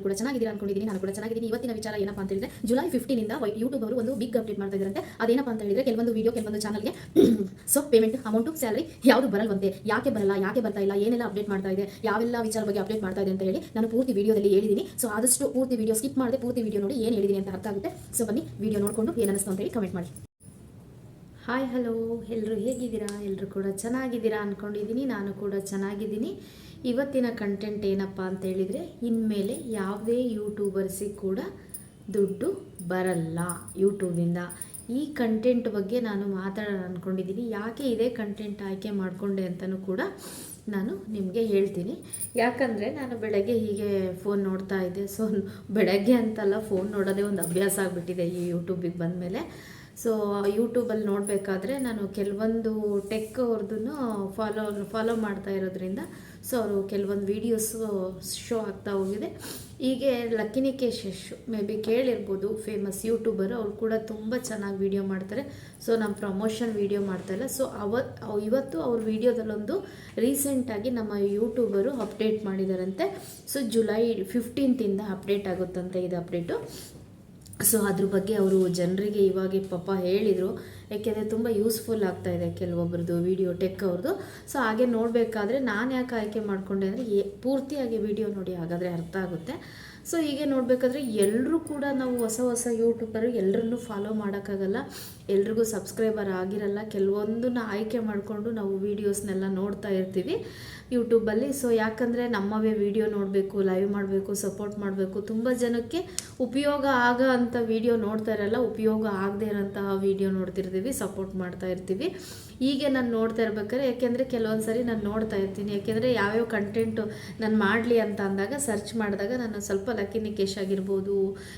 ಎಲ್ಲರೂ ಕೂಡ ಚೆನ್ನಾಗಿದ್ದೀರಾ ಅನ್ಕೊಂಡಿದ್ದೀನಿ. ನಾನು ಕೂಡ ಚೆನ್ನಾಗಿದ್ದೀನಿ. ಇವತ್ತಿನ ವಿಚಾರ ಏನಪ್ಪಾ ಅಂತ ಹೇಳಿದ್ರೆ ಜುಲೈ ಫಿಫ್ಟೀನಿಂದ ಯೂಟ್ಯೂಬ್ ಅವರು ಒಂದು ಬಿಗ್ ಅಪ್ಡೇಟ್ ಮಾಡ್ತಾ ಇದ್ದಾರೆ ಅದೇನಪ್ಪ ಅಂತ ಹೇಳಿದ್ರೆ, ಕೆಲವೊಂದು ವಿಡಿಯೋ ಕೆಲವೊಂದು ಚಾನಲ್ಗೆ ಸೊ ಪೇಮೆಂಟ್ ಅಮೌಂಟು ಸ್ಯಾಲರಿ ಯಾವುದು ಬರಲ್ವಂತೆ, ಯಾಕೆ ಬರಲ್ಲ, ಯಾಕೆ ಬರ್ತಾ ಇಲ್ಲ, ಏನೆಲ್ಲ ಅಪ್ಡೇಟ್ ಮಾಡ್ತಾ ಇದೆ, ಯಾವೆಲ್ಲ ವಿಚಾರ ಬಗ್ಗೆ ಅಪ್ಡೇಟ್ ಮಾಡ್ತಾ ಇದೆ ಅಂತ ಹೇಳಿ ನಾನು ಪೂರ್ತಿ ವಿಡಿಯೋದಲ್ಲಿ ಹೇಳಿದ್ದೀನಿ. ಸೊ ಆದಷ್ಟು ಪೂರ್ತಿ ವಿಡಿಯೋ ಸ್ಕಿಪ್ ಮಾಡದೆ, ಪೂರ್ತಿ ವಿಡಿಯೋ ನೋಡಿ ಏನು ಹೇಳಿದ್ದೀನಿ ಅಂತ ಅರ್ಥ ಆಗುತ್ತೆ. ಸೊ ಬನ್ನಿ ವಿಡಿಯೋ ನೋಡಿಕೊಂಡು ಏನು ಅಂತ ಹೇಳಿ ಕಮೆಂಟ್ ಮಾಡಿ. ಹಾಯ್ ಹಲೋ ಎಲ್ಲರೂ ಹೇಗಿದ್ದೀರಾ? ಎಲ್ಲರೂ ಕೂಡ ಚೆನ್ನಾಗಿದ್ದೀರಾ ಅಂದ್ಕೊಂಡಿದ್ದೀನಿ ನಾನು ಕೂಡ ಚೆನ್ನಾಗಿದ್ದೀನಿ. ಇವತ್ತಿನ ಕಂಟೆಂಟ್ ಏನಪ್ಪ ಅಂತ ಹೇಳಿದರೆ, ಇನ್ಮೇಲೆ ಯಾವುದೇ ಯೂಟ್ಯೂಬರ್ಸಿಗೆ ಕೂಡ ದುಡ್ಡು ಬರಲ್ಲ ಯೂಟ್ಯೂಬಿಂದ ಈ ಕಂಟೆಂಟ್ ಬಗ್ಗೆ ನಾನು ಮಾತಾಡೋಣ ಅಂದ್ಕೊಂಡಿದ್ದೀನಿ ಯಾಕೆ ಇದೇ ಕಂಟೆಂಟ್ ಆಯ್ಕೆ ಮಾಡಿಕೊಂಡೆ ಅಂತಲೂ ಕೂಡ ನಾನು ನಿಮಗೆ ಹೇಳ್ತೀನಿ. ಯಾಕಂದರೆ ನಾನು ಬೆಳಗ್ಗೆ ಹೀಗೆ ಫೋನ್ ನೋಡ್ತಾ ಇದ್ದೆ. ಸೊ ಬೆಳಗ್ಗೆ ಅಂತಲ್ಲ ಫೋನ್ ನೋಡೋದೇ ಒಂದು ಅಭ್ಯಾಸ ಆಗಿಬಿಟ್ಟಿದೆ ಈ ಯೂಟ್ಯೂಬಿಗೆ ಬಂದಮೇಲೆ. ಸೊ ಯೂಟ್ಯೂಬಲ್ಲಿ ನೋಡಬೇಕಾದ್ರೆ ನಾನು ಕೆಲವೊಂದು ಟೆಕ್ ಅವ್ರದ್ದು ಫಾಲೋ ಫಾಲೋ ಮಾಡ್ತಾ ಇರೋದ್ರಿಂದ ಸೊ ಅವರು ಕೆಲವೊಂದು ವೀಡಿಯೋಸು ಶೋ ಆಗ್ತಾ ಹೋಗಿದೆ. ಹೀಗೆ ಲಕ್ಕಿನಿಕೇಶ್ ಮೇ ಬಿ ಕೇಳಿರ್ಬೋದು ಫೇಮಸ್ ಯೂಟ್ಯೂಬರು ಅವ್ರು ಕೂಡ ತುಂಬ ಚೆನ್ನಾಗಿ ವೀಡಿಯೋ ಮಾಡ್ತಾರೆ. ಸೊ ನಮ್ಮ ಪ್ರಮೋಷನ್ ವೀಡಿಯೋ ಮಾಡ್ತಾಯಿಲ್ಲ ಸೊ ಅವ್- ಇವತ್ತು ಅವ್ರ ವೀಡಿಯೋದಲ್ಲೊಂದು ರೀಸೆಂಟಾಗಿ ನಮ್ಮ ಯೂಟ್ಯೂಬರು ಅಪ್ಡೇಟ್ ಮಾಡಿದಾರಂತೆ. ಸೊ ಜುಲೈ ಫಿಫ್ಟೀನ್ತಿಂದ ಅಪ್ಡೇಟ್ ಆಗುತ್ತಂತೆ ಇದು ಅಪ್ಡೇಟು ಸೊ ಅದ್ರ ಬಗ್ಗೆ ಅವರು ಜನರಿಗೆ ಇವಾಗ ಪಾಪ ಹೇಳಿದರು. ಯಾಕೆಂದರೆ ತುಂಬ ಯೂಸ್ಫುಲ್ ಆಗ್ತಾ ಇದೆ ಕೆಲವೊಬ್ರದ್ದು ವಿಡಿಯೋ ಟೆಕ್ ಅವ್ರದ್ದು. ಸೊ ಹಾಗೆ ನೋಡಬೇಕಾದ್ರೆ ನಾನು ಯಾಕೆ ಆಯ್ಕೆ ಮಾಡಿಕೊಂಡೆ ಅಂದರೆ ಪೂರ್ತಿಯಾಗಿ ವಿಡಿಯೋ ನೋಡಿ ಹಾಗಾದರೆ ಅರ್ಥ ಆಗುತ್ತೆ. ಸೊ ಹೀಗೆ ನೋಡಬೇಕಾದ್ರೆ ಎಲ್ಲರೂ ಕೂಡ ನಾವು ಹೊಸ ಹೊಸ ಯೂಟ್ಯೂಬರು ಎಲ್ಲರನ್ನೂ ಫಾಲೋ ಮಾಡೋಕ್ಕಾಗಲ್ಲ. ಎಲ್ರಿಗೂ ಸಬ್ಸ್ಕ್ರೈಬರ್ ಆಗಿರಲ್ಲ. ಕೆಲವೊಂದನ್ನ ಆಯ್ಕೆ ಮಾಡಿಕೊಂಡು ನಾವು ವೀಡಿಯೋಸ್ನೆಲ್ಲ ನೋಡ್ತಾ ಇರ್ತೀವಿ ಯೂಟ್ಯೂಬಲ್ಲಿ ಸೊ ಯಾಕಂದರೆ ನಮ್ಮವೇ ವೀಡಿಯೋ ನೋಡಬೇಕು ಲೈವ್ ಮಾಡಬೇಕು ಸಪೋರ್ಟ್ ಮಾಡಬೇಕು. ತುಂಬ ಜನಕ್ಕೆ ಉಪಯೋಗ ಆಗ ಅಂಥ ವೀಡಿಯೋ ನೋಡ್ತಾ ಇರಲ್ಲ, ಉಪಯೋಗ ಆಗದೇ ಇರೋಂತಹ ವೀಡಿಯೋ ನೋಡ್ತಿರ್ತೀವಿ ಸಪೋರ್ಟ್ ಮಾಡ್ತಾ ಇರ್ತೀವಿ. ಹೀಗೆ ನಾನು ನೋಡ್ತಾ ಇರ್ಬೇಕಾದ್ರೆ, ಯಾಕೆಂದರೆ ಕೆಲವೊಂದು ಸರಿ ನಾನು ನೋಡ್ತಾ ಇರ್ತೀನಿ. ಯಾಕೆಂದರೆ ಯಾವ್ಯಾವ ಕಂಟೆಂಟು ನಾನು ಮಾಡಲಿ ಅಂತ ಅಂದಾಗ ಸರ್ಚ್ ಮಾಡಿದಾಗ ನಾನು ಸ್ವಲ್ಪ ಲಕ್ಕಿ ನಿಕೇಶ್ ಆಗಿರ್ಬೋದು.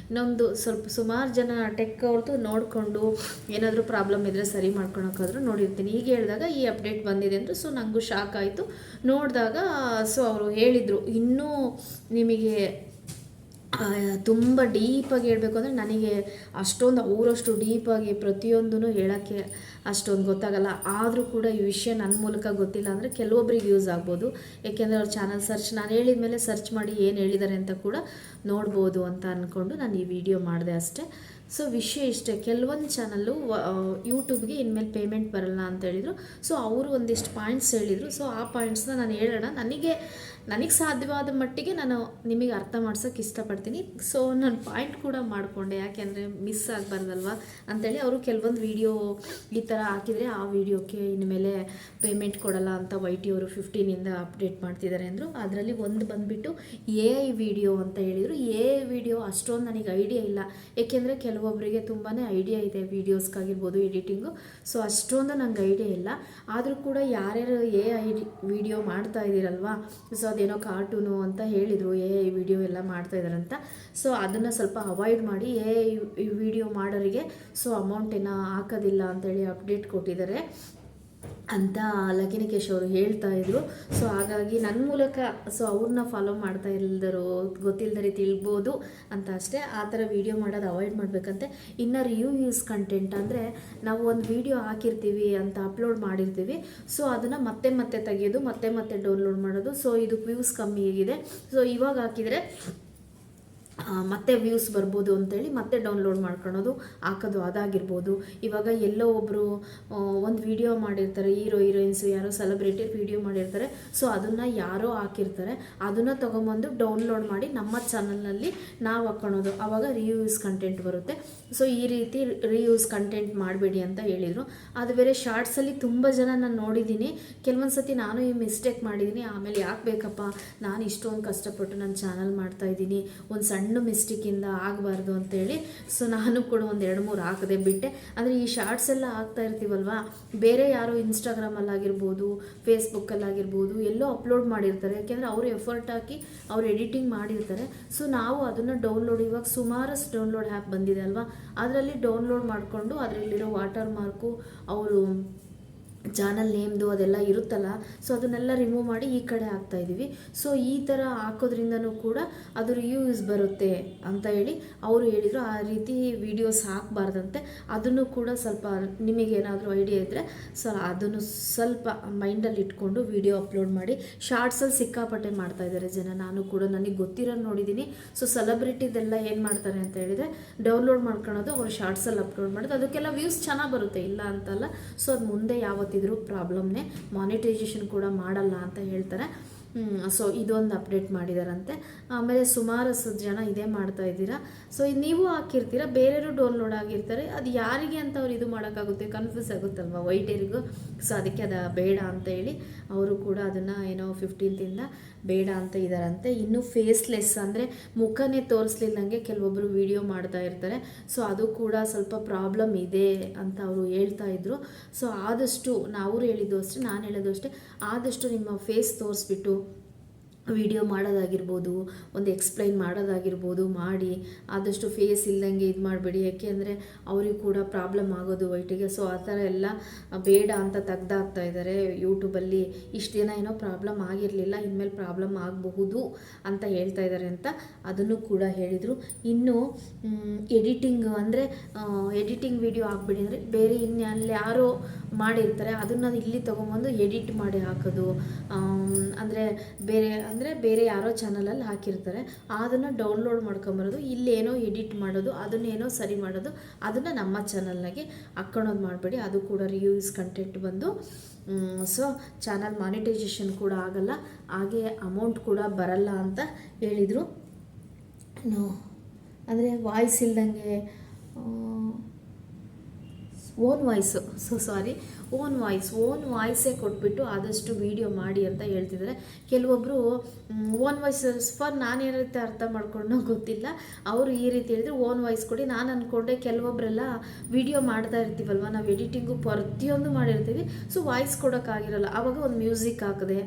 ಇನ್ನೊಂದು ಸ್ವಲ್ಪ ಸುಮಾರು ಜನ ಟೆಕ್ ಅವ್ರದ್ದು ನೋಡಿಕೊಂಡು ಏನಾದರೂ ಪ್ರಾಬ್ಲಮ್ ಇದ್ದರೆ ಸರಿ ಮಾಡ್ಕೊಳಕ್ಕಾದ್ರೂ ನೋಡಿರ್ತೀನಿ. ಈಗ ಹೇಳಿದಾಗ ಈ ಅಪ್ಡೇಟ್ ಬಂದಿದೆ ಅಂದರೆ ಸೊ ನನಗೂ ಶಾಕ್ ಆಯಿತು. ನೋಡಿದಾಗ ಸೊ ಅವರು ಹೇಳಿದರು, ಇನ್ನೂ ನಿಮಗೆ ತುಂಬ ಡೀಪಾಗಿ ಹೇಳಬೇಕು ಅಂದರೆ ನನಗೆ ಅಷ್ಟೊಂದು ಅವರಷ್ಟು ಡೀಪಾಗಿ ಪ್ರತಿಯೊಂದೂ ಹೇಳೋಕ್ಕೆ ಅಷ್ಟೊಂದು ಗೊತ್ತಾಗಲ್ಲ. ಆದರೂ ಕೂಡ ಈ ವಿಷಯ ನನ್ನ ಮೂಲಕ ಗೊತ್ತಿಲ್ಲ ಅಂದರೆ ಕೆಲವೊಬ್ರಿಗೆ ಯೂಸ್ ಆಗ್ಬೋದು. ಏಕೆಂದರೆ ಅವ್ರ ಚಾನಲ್ ಸರ್ಚ್ ನಾನು ಹೇಳಿದ ಮೇಲೆ ಸರ್ಚ್ ಮಾಡಿ ಏನು ಹೇಳಿದ್ದಾರೆ ಅಂತ ಕೂಡ ನೋಡ್ಬೋದು ಅಂತ ಅಂದ್ಕೊಂಡು ನಾನು ಈ ವಿಡಿಯೋ ಮಾಡಿದೆ ಅಷ್ಟೇ. ಸೊ ವಿಷಯ ಇಷ್ಟೇ. ಕೆಲವೊಂದು ಚಾನಲ್ಲು ಯೂಟ್ಯೂಬ್ಗೆ ಇನ್ಮೇಲೆ ಪೇಮೆಂಟ್ ಬರಲ್ಲ ಅಂತ ಹೇಳಿದರು. ಸೊ ಅವರು ಒಂದಿಷ್ಟು ಪಾಯಿಂಟ್ಸ್ ಹೇಳಿದರು. ಸೊ ಆ ಪಾಯಿಂಟ್ಸ್ನ ನಾನು ಹೇಳೋಣ. ನನಗೆ ನನಗೆ ಸಾಧ್ಯವಾದ ಮಟ್ಟಿಗೆ ನಾನು ನಿಮಗೆ ಅರ್ಥ ಮಾಡ್ಸೋಕ್ಕೆ ಇಷ್ಟಪಡ್ತೀನಿ. ಸೊ ನಾನು ಪಾಯಿಂಟ್ ಕೂಡ ಮಾಡಿಕೊಂಡೆ. ಯಾಕೆಂದರೆ ಮಿಸ್ ಆಗಬಾರ್ದಲ್ವ ಅಂತೇಳಿ ಅವರು ಕೆಲವೊಂದು ವಿಡಿಯೋ ಈ ಥರ ಹಾಕಿದರೆ ಆ ವಿಡಿಯೋಕ್ಕೆ ಇನ್ಮೇಲೆ ಪೇಮೆಂಟ್ ಕೊಡಲ್ಲ ಅಂತ ವೈ ಟಿ ಅವರು ಫಿಫ್ಟೀನಿಂದ ಅಪ್ಡೇಟ್ ಮಾಡ್ತಿದ್ದಾರೆ ಅಂದರು. ಅದರಲ್ಲಿ ಒಂದು ಬಂದುಬಿಟ್ಟು ಎ ಐ ವಿಡಿಯೋ ಅಂತ ಹೇಳಿದರು. ಎ ಐ ವಿಡಿಯೋ ಅಷ್ಟೊಂದು ನನಗೆ ಐಡಿಯಾ ಇಲ್ಲ. ಏಕೆಂದರೆ ಕೆಲವೊಬ್ಬರಿಗೆ ತುಂಬಾ ಐಡಿಯಾ ಇದೆ ವೀಡಿಯೋಸ್ಗಾಗಿರ್ಬೋದು ಎಡಿಟಿಂಗು ಸೊ ಅಷ್ಟೊಂದು ನಂಗೆ ಐಡಿಯಾ ಇಲ್ಲ. ಆದರೂ ಕೂಡ ಯಾರ್ಯಾರು ಎ ಐ ವಿಡಿಯೋ ಮಾಡ್ತಾ ಇದ್ದೀರಲ್ವಾ? ಸೊ ಅದೇನೋ ಕಾರ್ಟೂನು ಅಂತ ಹೇಳಿದರು ಎ ಐ ವಿಡಿಯೋ ಎಲ್ಲ ಮಾಡ್ತಾ ಇದ್ದಾರಂತ ಸೊ ಅದನ್ನು ಸ್ವಲ್ಪ ಅವಾಯ್ಡ್ ಮಾಡಿ ಎ ಐ ವಿಡಿಯೋ ಮಾಡೋರಿಗೆ ಸೊ ಅಮೌಂಟ್ ಏನೋ ಹಾಕೋದಿಲ್ಲ ಅಂತೇಳಿ ಅಪ್ಡೇಟ್ ಕೊಟ್ಟಿದ್ದಾರೆ. ಅಂತ ಲಕಿನಿಕೇಶ್ ಅವರು ಹೇಳ್ತಾ ಇದ್ರು. ಸೊ ಹಾಗಾಗಿ ನನ್ನ ಮೂಲಕ ಸೊ ಅವ್ರನ್ನ ಫಾಲೋ ಮಾಡ್ತಾ ಇಲ್ದರು ಗೊತ್ತಿಲ್ದರೆ ತಿಳ್ಬೋದು ಅಂತ ಅಷ್ಟೇ. ಆ ಥರ ವೀಡಿಯೋ ಮಾಡೋದು ಅವಾಯ್ಡ್ ಮಾಡಬೇಕಂತೆ. ಇನ್ನು ಯೂಸ್ ಕಂಟೆಂಟ್ ಅಂದರೆ ನಾವು ಒಂದು ವೀಡಿಯೋ ಹಾಕಿರ್ತೀವಿ ಅಂತ ಅಪ್ಲೋಡ್ ಮಾಡಿರ್ತೀವಿ. ಸೊ ಅದನ್ನು ಮತ್ತೆ ಮತ್ತೆ ತೆಗೆಯೋದು ಮತ್ತೆ ಮತ್ತೆ ಡೌನ್ಲೋಡ್ ಮಾಡೋದು. ಸೊ ಇದು ವ್ಯೂಸ್ ಕಮ್ಮಿ ಆಗಿದೆ. ಸೊ ಇವಾಗ ಹಾಕಿದರೆ ಮತ್ತೆ ವ್ಯೂಸ್ ಬರ್ಬೋದು ಅಂತೇಳಿ ಮತ್ತೆ ಡೌನ್ಲೋಡ್ ಮಾಡ್ಕೊಳೋದು ಹಾಕೋದು ಅದಾಗಿರ್ಬೋದು. ಇವಾಗ ಎಲ್ಲೋ ಒಬ್ಬರು ಒಂದು ವಿಡಿಯೋ ಮಾಡಿರ್ತಾರೆ ಹೀರೋ ಹೀರೋಯಿನ್ಸ್ ಯಾರೋ ಸೆಲೆಬ್ರಿಟಿ ವಿಡಿಯೋ ಮಾಡಿರ್ತಾರೆ ಸೊ ಅದನ್ನು ಯಾರೋ ಹಾಕಿರ್ತಾರೆ, ಅದನ್ನು ತೊಗೊಂಬಂದು ಡೌನ್ಲೋಡ್ ಮಾಡಿ ನಮ್ಮ ಚಾನಲ್ನಲ್ಲಿ ನಾವು ಹಾಕ್ಕೊಳೋದು ಆವಾಗ ರಿಯೂಸ್ ಕಂಟೆಂಟ್ ಬರುತ್ತೆ. ಸೊ ಈ ರೀತಿ ರಿಯೂಸ್ ಕಂಟೆಂಟ್ ಮಾಡಬೇಡಿ ಅಂತ ಹೇಳಿದರು. ಅದು ಬೇರೆ ಶಾರ್ಟ್ಸಲ್ಲಿ ತುಂಬ ಜನ ನಾನು ನೋಡಿದ್ದೀನಿ. ಕೆಲವೊಂದು ಸತಿ ನಾನು ಈ ಮಿಸ್ಟೇಕ್ ಮಾಡಿದ್ದೀನಿ. ಆಮೇಲೆ ಯಾಕೆ ಬೇಕಪ್ಪ? ನಾನು ಇಷ್ಟೊಂದು ಕಷ್ಟಪಟ್ಟು ನನ್ನ ಚಾನಲ್ ಮಾಡ್ತಾ ಇದ್ದೀನಿ. ಒಂದು ಸಣ್ಣ ಮಿಸ್ಟೇಕಿಂದ ಆಗಬಾರ್ದು ಅಂತೇಳಿ ಸೊ ನಾನು ಕೂಡ ಒಂದು ಎರಡು ಮೂರು ಹಾಕದೆ ಬಿಟ್ಟೆ. ಅಂದರೆ ಈ ಶಾರ್ಟ್ಸ್ ಎಲ್ಲ ಹಾಕ್ತಾ ಇರ್ತೀವಲ್ವಾ? ಬೇರೆ ಯಾರೋ ಇನ್ಸ್ಟಾಗ್ರಾಮಲ್ಲಾಗಿರ್ಬೋದು ಫೇಸ್ಬುಕ್ಕಲ್ಲಾಗಿರ್ಬೋದು ಎಲ್ಲೋ ಅಪ್ಲೋಡ್ ಮಾಡಿರ್ತಾರೆ. ಯಾಕೆಂದರೆ ಅವರು ಎಫರ್ಟ್ ಹಾಕಿ ಅವ್ರು ಎಡಿಟಿಂಗ್ ಮಾಡಿರ್ತಾರೆ. ಸೊ ನಾವು ಅದನ್ನು ಡೌನ್ಲೋಡ್ ಇವಾಗ ಸುಮಾರಷ್ಟು ಡೌನ್ಲೋಡ್ ಆ್ಯಪ್ ಬಂದಿದೆ ಅಲ್ವಾ? ಅದರಲ್ಲಿ ಡೌನ್ಲೋಡ್ ಮಾಡಿಕೊಂಡು ಅದರಲ್ಲಿರೋ ವಾಟರ್ ಮಾರ್ಕು ಅವರು ಚಾನಲ್ ನೇಮ್ದು ಅದೆಲ್ಲ ಇರುತ್ತಲ್ಲ ಸೊ ಅದನ್ನೆಲ್ಲ ರಿಮೂವ್ ಮಾಡಿ ಈ ಕಡೆ ಹಾಕ್ತಾ ಇದ್ದೀವಿ. ಸೊ ಈ ಥರ ಹಾಕೋದ್ರಿಂದನೂ ಕೂಡ ಅದು ರಿವ್ಯೂಸ್ ಬರುತ್ತೆ ಅಂತ ಹೇಳಿ ಅವರು ಹೇಳಿದರು. ಆ ರೀತಿ ವಿಡಿಯೋಸ್ ಹಾಕಬಾರ್ದಂತೆ. ಅದನ್ನು ಕೂಡ ಸ್ವಲ್ಪ ನಿಮಗೇನಾದರೂ ಐಡಿಯಾ ಇದ್ದರೆ ಸೊ ಅದನ್ನು ಸ್ವಲ್ಪ ಮೈಂಡಲ್ಲಿ ಇಟ್ಕೊಂಡು ವಿಡಿಯೋ ಅಪ್ಲೋಡ್ ಮಾಡಿ ಶಾರ್ಟ್ಸಲ್ಲಿ ಸಿಕ್ಕಾಪಟ್ಟೆ ಮಾಡ್ತಾ ಇದ್ದಾರೆ ಜನ. ನಾನು ಕೂಡ ನನಗೆ ಗೊತ್ತಿರೋ ನೋಡಿದ್ದೀನಿ. ಸೊ ಸೆಲೆಬ್ರಿಟಿದೆಲ್ಲ ಏನು ಮಾಡ್ತಾರೆ ಅಂತ ಹೇಳಿದರೆ ಡೌನ್ಲೋಡ್ ಮಾಡ್ಕೊಳೋದು ಅವ್ರು ಶಾರ್ಟ್ಸಲ್ಲಿ ಅಪ್ಲೋಡ್ ಮಾಡೋದು. ಅದಕ್ಕೆಲ್ಲ ವ್ಯೂಸ್ ಚೆನ್ನಾಗಿ ಬರುತ್ತೆ. ಇಲ್ಲ ಅಂತಲ್ಲ ಸೊ ಅದು ಮುಂದೆ ಯಾವತ್ತಿದ್ರೂ ಪ್ರಾಬ್ಲಮ್ನೇ ಮಾನಿಟೈಸೇಷನ್ ಕೂಡ ಮಾಡಲ್ಲ ಅಂತ ಹೇಳ್ತಾರೆ. ಸೊ ಇದೊಂದು ಅಪ್ಡೇಟ್ ಮಾಡಿದಾರಂತೆ. ಆಮೇಲೆ ಸುಮಾರು ಸ ಜನ ಇದೇ ಮಾಡ್ತಾ ಇದ್ದೀರಾ. ಸೊ ನೀವು ಹಾಕಿರ್ತೀರ, ಬೇರೆಯವರು ಡೌನ್ಲೋಡ್ ಆಗಿರ್ತಾರೆ, ಅದು ಯಾರಿಗೆ ಅಂತ ಅವ್ರು ಇದು ಮಾಡೋಕ್ಕಾಗುತ್ತೆ? ಕನ್ಫ್ಯೂಸ್ ಆಗುತ್ತಲ್ವ ವೈಟೇರಿಗೂ? ಸೊ ಅದಕ್ಕೆ ಅದು ಬೇಡ ಅಂತ ಹೇಳಿ ಅವರು ಕೂಡ ಅದನ್ನು ಏನೋ ಫಿಫ್ಟೀನ್ತಿಂದ ಬೇಡ ಅಂತ ಇದ್ದಾರಂತೆ ಇನ್ನು ಫೇಸ್ಲೆಸ್ ಅಂದರೆ ಮುಖನೇ ತೋರಿಸ್ಲಿಲ್ಲಂಗೆ ಕೆಲವೊಬ್ಬರು ವಿಡಿಯೋ ಮಾಡ್ತಾ ಇರ್ತಾರೆ. ಸೊ ಅದು ಕೂಡ ಸ್ವಲ್ಪ ಪ್ರಾಬ್ಲಮ್ ಇದೆ ಅಂತ ಅವರು ಹೇಳ್ತಾ ಇದ್ರು. ಸೊ ಆದಷ್ಟು ನಾವು ಹೇಳಿದ್ದು ಅಷ್ಟೇ, ನಾನು ಹೇಳೋದು ಅಷ್ಟೇ, ಆದಷ್ಟು ನಿಮ್ಮ ಫೇಸ್ ತೋರಿಸ್ಬಿಟ್ಟು ವಿಡಿಯೋ ಮಾಡೋದಾಗಿರ್ಬೋದು, ಒಂದು ಎಕ್ಸ್ಪ್ಲೈನ್ ಮಾಡೋದಾಗಿರ್ಬೋದು, ಮಾಡಿ ಆದಷ್ಟು ಫೇಸ್ ಇಲ್ದಂಗೆ ಇದು ಮಾಡಬೇಡಿ. ಯಾಕೆಂದರೆ ಅವ್ರಿಗೆ ಕೂಡ ಪ್ರಾಬ್ಲಮ್ ಆಗೋದು ವೈಟಿಗೆ. ಸೊ ಆ ಥರ ಎಲ್ಲ ಬೇಡ ಅಂತ ತೆಗ್ದಾಗ್ತಾ ಇದ್ದಾರೆ ಯೂಟ್ಯೂಬಲ್ಲಿ ಇಷ್ಟು ದಿನ ಏನೋ ಪ್ರಾಬ್ಲಮ್ ಆಗಿರಲಿಲ್ಲ, ಇನ್ಮೇಲೆ ಪ್ರಾಬ್ಲಮ್ ಆಗಬಹುದು ಅಂತ ಹೇಳ್ತಾ ಇದ್ದಾರೆ ಅಂತ ಅದನ್ನು ಕೂಡ ಹೇಳಿದರು. ಇನ್ನು ಎಡಿಟಿಂಗ್ ಅಂದರೆ ಎಡಿಟಿಂಗ್ ವಿಡಿಯೋ ಹಾಕ್ಬಿಡಿ ಅಂದರೆ ಬೇರೆ ಇನ್ನು ಅಲ್ಲಿ ಯಾರೋ ಮಾಡಿರ್ತಾರೆ, ಅದನ್ನು ಇಲ್ಲಿ ತೊಗೊಂಬಂದು ಎಡಿಟ್ ಮಾಡಿ ಹಾಕೋದು. ಅಂದರೆ ಬೇರೆ ಅಂದರೆ ಬೇರೆ ಯಾರೋ ಚಾನಲಲ್ಲಿ ಹಾಕಿರ್ತಾರೆ. ಅದನ್ನು ಡೌನ್ಲೋಡ್ ಮಾಡ್ಕೊಂಬರೋದು, ಇಲ್ಲೇನೋ ಎಡಿಟ್ ಮಾಡೋದು, ಅದನ್ನೇನೋ ಸರಿ ಮಾಡೋದು, ಅದನ್ನು ನಮ್ಮ ಚಾನಲ್ನಾಗೆ ಹಾಕ್ಕೊಳೋದು ಮಾಡಬೇಡಿ. ಅದು ಕೂಡ ರಿವ್ಯೂಸ್ ಕಂಟೆಂಟ್ ಬಂದು ಸೊ ಚಾನಲ್ ಮಾನಿಟೈಸೇಷನ್ ಕೂಡ ಆಗಲ್ಲ. ಹಾಗೆ ಅಮೌಂಟ್ ಕೂಡ ಬರಲ್ಲ ಅಂತ ಹೇಳಿದರು. ಅಂದರೆ ವಾಯ್ಸ್ ಇಲ್ದಂಗೆ own voice so sorry own voice own ವಾಯ್ಸೇ ಕೊಟ್ಬಿಟ್ಟು ಆದಷ್ಟು ವೀಡಿಯೋ ಮಾಡಿ ಅಂತ ಹೇಳ್ತಿದ್ದಾರೆ. ಕೆಲವೊಬ್ಬರು ಓನ್ ವಾಯ್ಸ್ ಫಾರ್ ನಾನು ಏನು ಅರ್ಥ ಮಾಡ್ಕೊಂಡು ಗೊತ್ತಿಲ್ಲ. ಅವರು ಈ ರೀತಿ ಹೇಳಿದ್ರು ಓನ್ ವಾಯ್ಸ್ ಕೊಡಿ. ನಾನು ಅಂದ್ಕೊಂಡೆ ಕೆಲವೊಬ್ಬರೆಲ್ಲ ವಿಡಿಯೋ ಮಾಡ್ತಾ ಇರ್ತೀವಲ್ವ? ನಾವು ಎಡಿಟಿಂಗು ಪ್ರತಿಯೊಂದು ಮಾಡಿರ್ತೀವಿ. ಸೊ ವಾಯ್ಸ್ ಕೊಡೋಕ್ಕಾಗಿರಲ್ಲ ಆವಾಗ ಒಂದು ಮ್ಯೂಸಿಕ್ ಹಾಕಿದೆ.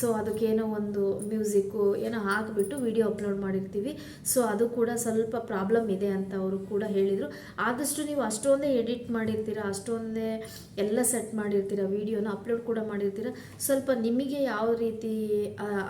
ಸೊ ಅದಕ್ಕೇನೋ ಒಂದು ಮ್ಯೂಸಿಕ್ಕು ಏನೋ ಹಾಕಿಬಿಟ್ಟು ವಿಡಿಯೋ ಅಪ್ಲೋಡ್ ಮಾಡಿರ್ತೀವಿ. ಸೊ ಅದು ಕೂಡ ಸ್ವಲ್ಪ ಪ್ರಾಬ್ಲಮ್ ಇದೆ ಅಂತ ಅವರು ಕೂಡ ಹೇಳಿದರು. ಆದಷ್ಟು ನೀವು ಅಷ್ಟೊಂದೇ ಎಡಿಟ್ ಮಾಡಿರ್ತೀರ? ಅಷ್ಟೊಂದೇ ಎಲ್ಲ ಸೆಟ್ ಮಾಡಿರ್ತೀರ, ವಿಡಿಯೋನ ಅಪ್ಲೋಡ್ ಕೂಡ ಮಾಡಿರ್ತೀರ, ಸ್ವಲ್ಪ ನಿಮಗೆ ಯಾವ ರೀತಿ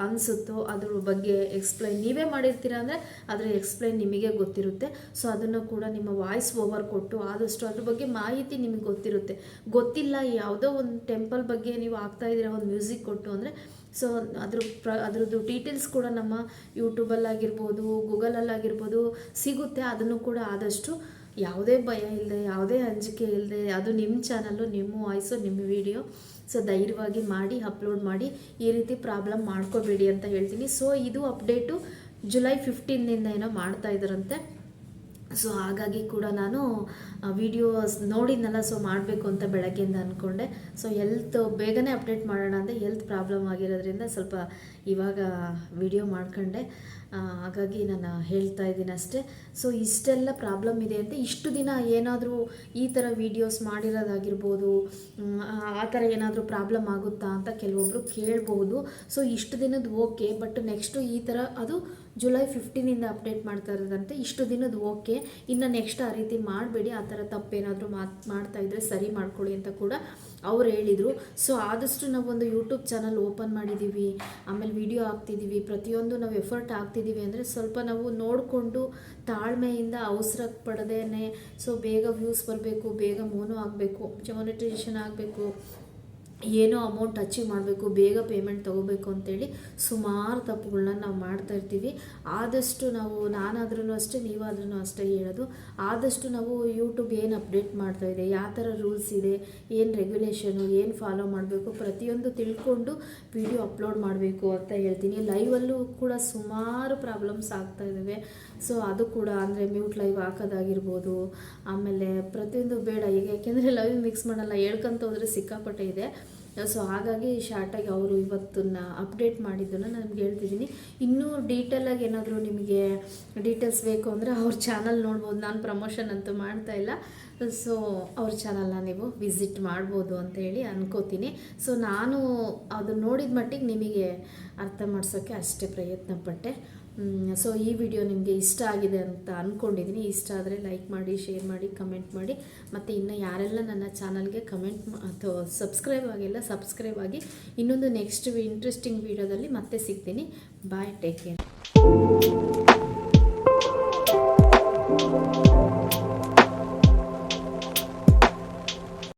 ಅನಿಸುತ್ತೋ ಅದ್ರ ಬಗ್ಗೆ ಎಕ್ಸ್ಪ್ಲೈನ್ ನೀವೇ ಮಾಡಿರ್ತೀರ ಅಂದರೆ ಅದರ ಎಕ್ಸ್ಪ್ಲೈನ್ ನಿಮಗೆ ಗೊತ್ತಿರುತ್ತೆ. ಸೊ ಅದನ್ನು ಕೂಡ ನಿಮ್ಮ ವಾಯ್ಸ್ ಓವರ್ ಕೊಟ್ಟು ಆದಷ್ಟು ಅದ್ರ ಬಗ್ಗೆ ಮಾಹಿತಿ ನಿಮಗೆ ಗೊತ್ತಿರುತ್ತೆ. ಗೊತ್ತಿಲ್ಲ ಯಾವುದೋ ಒಂದು ಟೆಂಪಲ್ ಬಗ್ಗೆ ನೀವು ಆಗ್ತಾ ಇದ್ದೀರ, ಒಂದು ಮ್ಯೂಸಿಕ್ ಕೊಟ್ಟು ಅಂದರೆ ಸೊ ಅದ್ರ ಪ್ರ, ಅದ್ರದ್ದು ಡೀಟೇಲ್ಸ್ ಕೂಡ ನಮ್ಮ ಯೂಟ್ಯೂಬಲ್ಲಾಗಿರ್ಬೋದು ಗೂಗಲಲ್ಲಾಗಿರ್ಬೋದು ಸಿಗುತ್ತೆ. ಅದನ್ನು ಕೂಡ ಆದಷ್ಟು ಯಾವುದೇ ಭಯ ಇಲ್ಲದೆ ಯಾವುದೇ ಅಂಜಿಕೆ ಇಲ್ಲದೆ ಅದು ನಿಮ್ಮ ಚಾನಲ್ಲು ನಿಮ್ಮ ವಾಯ್ಸು ನಿಮ್ಮ ವಿಡಿಯೋ ಸೊ ಧೈರ್ಯವಾಗಿ ಮಾಡಿ ಅಪ್ಲೋಡ್ ಮಾಡಿ, ಈ ರೀತಿ ಪ್ರಾಬ್ಲಮ್ ಮಾಡ್ಕೋಬೇಡಿ ಅಂತ ಹೇಳ್ತೀನಿ. ಸೊ ಇದು ಅಪ್ಡೇಟು ಜುಲೈ ಫಿಫ್ಟೀನಿಂದ ಏನೋ ಮಾಡ್ತಾ ಇದ್ದಾರಂತೆ ಸೊ ಹಾಗಾಗಿ ಕೂಡ ನಾನು ವಿಡಿಯೋಸ್ ನೋಡಿದ್ನಲ್ಲ ಸೊ ಮಾಡಬೇಕು ಅಂತ ಬೆಳಗ್ಗೆಯಿಂದ ಅಂದ್ಕೊಂಡೆ ಸೊ ಹೆಲ್ತ್ ಬೇಗನೆ ಅಪ್ಡೇಟ್ ಮಾಡೋಣ ಅಂದರೆ ಹೆಲ್ತ್ ಪ್ರಾಬ್ಲಮ್ ಆಗಿರೋದ್ರಿಂದ ಸ್ವಲ್ಪ ಇವಾಗ ವಿಡಿಯೋ ಮಾಡ್ಕೊಂಡೆ. ಹಾಗಾಗಿ ನಾನು ಹೇಳ್ತಾ ಇದ್ದೀನಿ ಅಷ್ಟೇ. ಸೊ ಇಷ್ಟೆಲ್ಲ ಪ್ರಾಬ್ಲಮ್ ಇದೆ ಅಂತ ಇಷ್ಟು ದಿನ ಏನಾದರೂ ಈ ಥರ ವೀಡಿಯೋಸ್ ಮಾಡಿರೋದಾಗಿರ್ಬೋದು ಆ- ಥರ ಏನಾದರೂ ಪ್ರಾಬ್ಲಮ್ ಆಗುತ್ತಾ ಅಂತ ಕೆಲವೊಬ್ಬರು ಕೇಳ್ಬೋದು. ಸೊ ಇಷ್ಟು ದಿನದ ಓಕೆ ಬಟ್ ನೆಕ್ಸ್ಟು ಈ ಥರ ಅದು ಜುಲೈ ಫಿಫ್ಟೀನಿಂದ ಅಪ್ಡೇಟ್ ಮಾಡ್ತಾ ಇರೋದಂತೆ. ಇಷ್ಟು ದಿನದ ಓಕೆ. ಇನ್ನು ನೆಕ್ಸ್ಟ್ ಆ ರೀತಿ ಮಾಡಬೇಡಿ. ಆ ಥರ ತಪ್ಪೇನಾದರೂ ಮಾತು, ಮಾಡ್ತಾ ಇದ್ದರೆ ಸರಿ ಮಾಡ್ಕೊಳ್ಳಿ ಅಂತ ಕೂಡ ಅವ್ರು ಹೇಳಿದರು. ಸೊ, ಆದಷ್ಟು ನಾವೊಂದು ಯೂಟ್ಯೂಬ್ ಚಾನಲ್ ಓಪನ್ ಮಾಡಿದ್ದೀವಿ ಆಮೇಲೆ ವಿಡಿಯೋ ಹಾಕ್ತಿದ್ದೀವಿ ಪ್ರತಿಯೊಂದು ನಾವು ಎಫರ್ಟ್ ಹಾಕ್ತಿದ್ದೀವಿ ಅಂದರೆ ಸ್ವಲ್ಪ ನಾವು ನೋಡಿಕೊಂಡು ತಾಳ್ಮೆಯಿಂದ ಅವಸರ ಪಡದೇನೆ. ಸೊ, ಬೇಗ ವ್ಯೂಸ್ ಬರಬೇಕು, ಬೇಗ ಮೋನು ಆಗಬೇಕು ಮಾನಿಟೈಸೇಷನ್ ಆಗಬೇಕು ಏನೋ ಅಮೌಂಟ್ ಅಚೀವ್ ಮಾಡಬೇಕು, ಬೇಗ ಪೇಮೆಂಟ್ ತೊಗೋಬೇಕು ಅಂತೇಳಿ ಸುಮಾರು ತಪ್ಪುಗಳನ್ನ ನಾವು ಮಾಡ್ತಾ ಇರ್ತೀವಿ. ಆದಷ್ಟು ನಾವು ನಾನಾದ್ರೂ ಅಷ್ಟೇ ನೀವಾದ್ರೂ ಅಷ್ಟೇ ಹೇಳೋದು. ಆದಷ್ಟು ನಾವು ಯೂಟ್ಯೂಬ್ ಏನು ಅಪ್ಡೇಟ್ ಮಾಡ್ತಾ ಇದೆ, ಯಾವ ಥರ ರೂಲ್ಸ್ ಇದೆ, ಏನು ರೆಗ್ಯುಲೇಷನು ಏನು ಫಾಲೋ ಮಾಡಬೇಕು ಪ್ರತಿಯೊಂದು ತಿಳ್ಕೊಂಡು ವಿಡಿಯೋ ಅಪ್ಲೋಡ್ ಮಾಡಬೇಕು ಅಂತ ಹೇಳ್ತೀನಿ. ಲೈವಲ್ಲೂ ಕೂಡ ಸುಮಾರು ಪ್ರಾಬ್ಲಮ್ಸ್ ಆಗ್ತಾ ಇದ್ದಾವೆ ಸೊ ಅದು ಕೂಡ ಅಂದರೆ ಮ್ಯೂಟ್ ಲೈವ್ ಹಾಕೋದಾಗಿರ್ಬೋದು. ಆಮೇಲೆ ಪ್ರತಿಯೊಂದು ಬೇಡ, ಈಗ ಯಾಕೆಂದರೆ ಲೈವ್ ಮಿಕ್ಸ್ ಮಾಡಲ್ಲ, ಹೇಳ್ಕೊಂತ ಹೋದರೆ ಸಿಕ್ಕಾಪಟ್ಟೆ ಇದೆ. ಸೊ ಹಾಗಾಗಿ ಶಾರ್ಟಾಗಿ ಅವರು ಇವತ್ತನ್ನ ಅಪ್ಡೇಟ್ ಮಾಡಿದ್ದನ್ನು ನಾನು ಹೇಳ್ತಿದ್ದೀನಿ. ಇನ್ನೂ ಡೀಟೇಲಾಗಿ ಏನಾದರೂ ನಿಮಗೆ ಡೀಟೇಲ್ಸ್ ಬೇಕು ಅಂದರೆ ಅವ್ರ ಚಾನಲ್ ನೋಡ್ಬೋದು. ನಾನು ಪ್ರಮೋಷನ್ ಅಂತೂ ಮಾಡ್ತಾ ಇಲ್ಲ. ಸೊ ಅವ್ರ ಚಾನಲ್ನ ನೀವು ವಿಸಿಟ್ ಮಾಡ್ಬೋದು ಅಂತ ಹೇಳಿ ಅನ್ಕೋತೀನಿ. ಸೊ ನಾನು ಅದನ್ನ ನೋಡಿದ ಮಟ್ಟಿಗೆ ನಿಮಗೆ ಅರ್ಥ ಮಾಡ್ಸೋಕ್ಕೆ ಅಷ್ಟೇ ಪ್ರಯತ್ನ ಪಟ್ಟೆ ಸೊ ಈ ವಿಡಿಯೋ ನಿಮಗೆ ಇಷ್ಟ ಆಗಿದೆ ಅಂತ ಅಂದ್ಕೊಂಡಿದ್ದೀನಿ ಇಷ್ಟ ಆದರೆ ಲೈಕ್ ಮಾಡಿ ಶೇರ್ ಮಾಡಿ ಕಮೆಂಟ್ ಮಾಡಿ. ಮತ್ತು ಇನ್ನು ಯಾರೆಲ್ಲ ನನ್ನ ಚಾನಲ್ಗೆ ಕಮೆಂಟ್ ಅಥವಾ ಸಬ್ಸ್ಕ್ರೈಬ್ ಆಗಿಲ್ಲ ಸಬ್ಸ್ಕ್ರೈಬ್ ಆಗಿ ಇನ್ನೊಂದು ನೆಕ್ಸ್ಟ್ ಇಂಟ್ರೆಸ್ಟಿಂಗ್ ವಿಡಿಯೋದಲ್ಲಿ ಮತ್ತೆ ಸಿಗ್ತೀನಿ. Bye take care